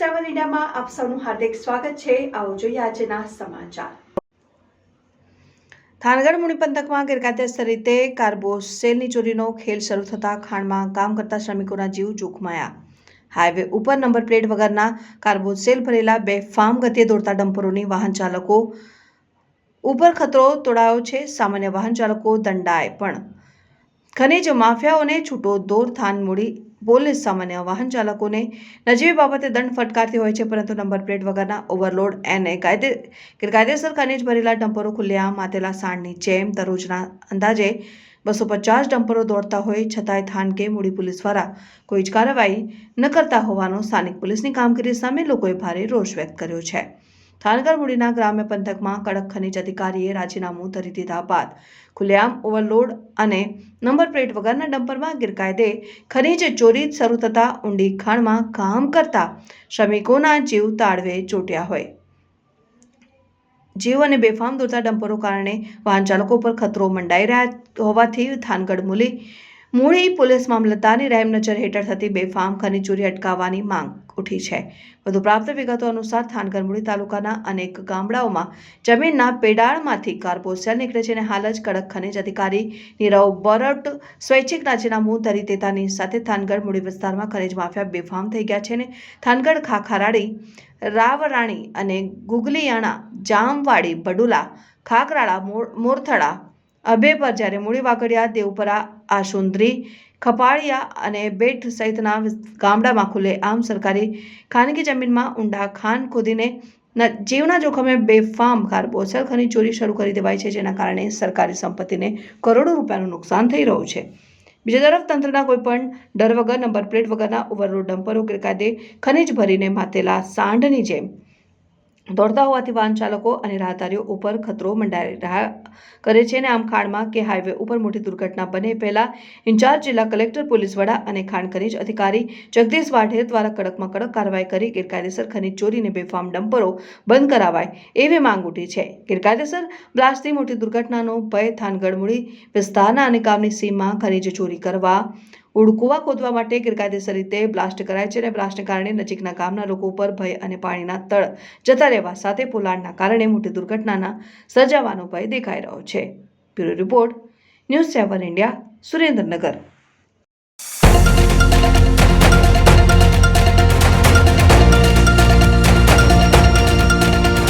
ન્યૂઝમાં આપ સૌનું હાર્દિક સ્વાગત છે. આવો જોઈએ આજના સમાચાર. થાનગઢ મુણી પંથકમાં ગેરકાયદેસર રીતે કાર્બોસેલની ચોરીનો ખેલ શરૂ થતાં ખાણમાં કામ કરતા શ્રમિકોના જીવ જોખમાયા. હાઈવે ઉપર નંબર પ્લેટ વગરના કાર્બોસેલ ભરેલા બે ફાર્મ ગતિએ દોડતા ડમ્પરોની વાહન ચાલકો ઉપર ખતરો તોડાયો છે. સામાન્ય વાહન ચાલકો દંડાય પણ. ખનીજ માફિયાઓને છૂટો દોર થાન મૂડી પોલીસ સામાન્ય વાહન ચાલકોને નજીવી બાબતે દંડ ફટકારતી હોય છે, પરંતુ નંબર પ્લેટ વગરના ઓવરલોડ એને કાયદે ગેરકાયદેસર ખનીજ ભરેલા ડમ્પરો ખુલ્લેઆમ માતેલા સાણની જેમ દરરોજના અંદાજે બસો પચાસ ડમ્પરો દોડતા હોય, છતાંય થાન કે મૂડી પોલીસ દ્વારા કોઈ જ કાર્યવાહી ન કરતા હોવાનો સ્થાનિક પોલીસની કામગીરી સામે લોકોએ ભારે રોષ વ્યક્ત કર્યો છે. થાનગર મૂડીના ગ્રામ્ય પંથકમાં કડક ખનીજ અધિકારીએ રાજીનામું ધરી દીધા બાદ ખુલ્લેઆમ ઓવરલોડ અને નંબર પ્લેટ વગરના ડમ્પરમાં ગેરકાયદે ખનીજ ચોરી શરૂ થતાં ઊંડી ખાણમાં કામ કરતા શ્રમિકોના જીવ તાળવે ચોટ્યા હોય. જીવ અને બેફામ દોરતા ડમ્પરો કારણે વાહન ચાલકો પર ખતરો મંડાઈ રહ્યા હોવાથી થાનગઢ મૂલી મૂળી પોલીસ મામલતદારની રહેમ નજર હેઠળ થતી બેફામ ખનીચોરી અટકાવવાની માંગ ઉઠી છે. વધુ પ્રાપ્ત વિગતો અનુસાર થાનગઢ મૂળી તાલુકાના અનેક ગામડાઓમાં જમીનના પેડાળમાંથી કાર્બોસેલ નીકળે છે અને હાલ જ કડક ખનીજ અધિકારી નીરવ બરટ સ્વૈચ્છિક રાજીનામું ધરી દેતાની સાથે થાનગઢ મૂળી વિસ્તારમાં ખનીજ માફિયા બેફામ થઈ ગયા છે અને થાનગઢ ખાખારાડી રાવરાણી અને ગુગલીયાણા, જામવાડી બડુલા ખાકરાળા મોર- મોરથડા અભેપર જ્યારે મૂળી વાકડિયા દેવપરા આશુંદ્રી ખપાળિયા અને બેટ સહિતના ગામડામાં ખુલ્લે આમ સરકારી ખાનગી જમીનમાં ઊંડા ખાન ખોદીને જીવના જોખમે બેફામ કાર્બોસેલ ખની ચોરી શરૂ કરી દેવાય છે, જેના કારણે સરકારી સંપત્તિને કરોડો રૂપિયાનું નુકસાન થઈ રહ્યું છે. બીજી તરફ તંત્રના કોઈપણ ડર વગર, નંબર પ્લેટ વગરના ઓવરલોડ ડમ્પરો, ગેરકાયદે ખનીજ ભરીને માતેલા સાંઢની જેમ દોડતા હોવાથી વાહન ચાલકો અને રાહદારીઓ ઉપર ખતરો મંડાઈ રહ્યા કરે છે અને આમ ખાણમાં કે હાઈવે ઉપર મોટી દુર્ઘટના બને પહેલાં ઇન્ચાર્જ જિલ્લા કલેક્ટર, પોલીસ વડા અને ખાણ ખનીજ અધિકારી જગદીશ વાઢેર દ્વારા કડકમાં કડક કાર્યવાહી કરી ગેરકાયદેસર ખનીજ ચોરીને બેફામ ડમ્પરો બંધ કરાવાય એવી માંગ ઉઠી છે. ગેરકાયદેસર બ્લાસ્ટથી મોટી દુર્ઘટનાનો ભય થાનગઢ મૂળી વિસ્તારના અને ગામની સીમમાં ખનીજ ચોરી કરવા ઉડકુવા ખોદવા માટે ગેરકાયદેસર રીતે બ્લાસ્ટ કરાય છે અને બ્લાસ્ટને કારણે નજીકના ગામના લોકો ઉપર ભય અને પાણીના તળ જતા રહેવા સાથે પોલાણના કારણે મોટી દુર્ઘટનાના સર્જાવાનો ભય દેખાઈ રહ્યો છે. Bureau report, news seven India, Surendranagar.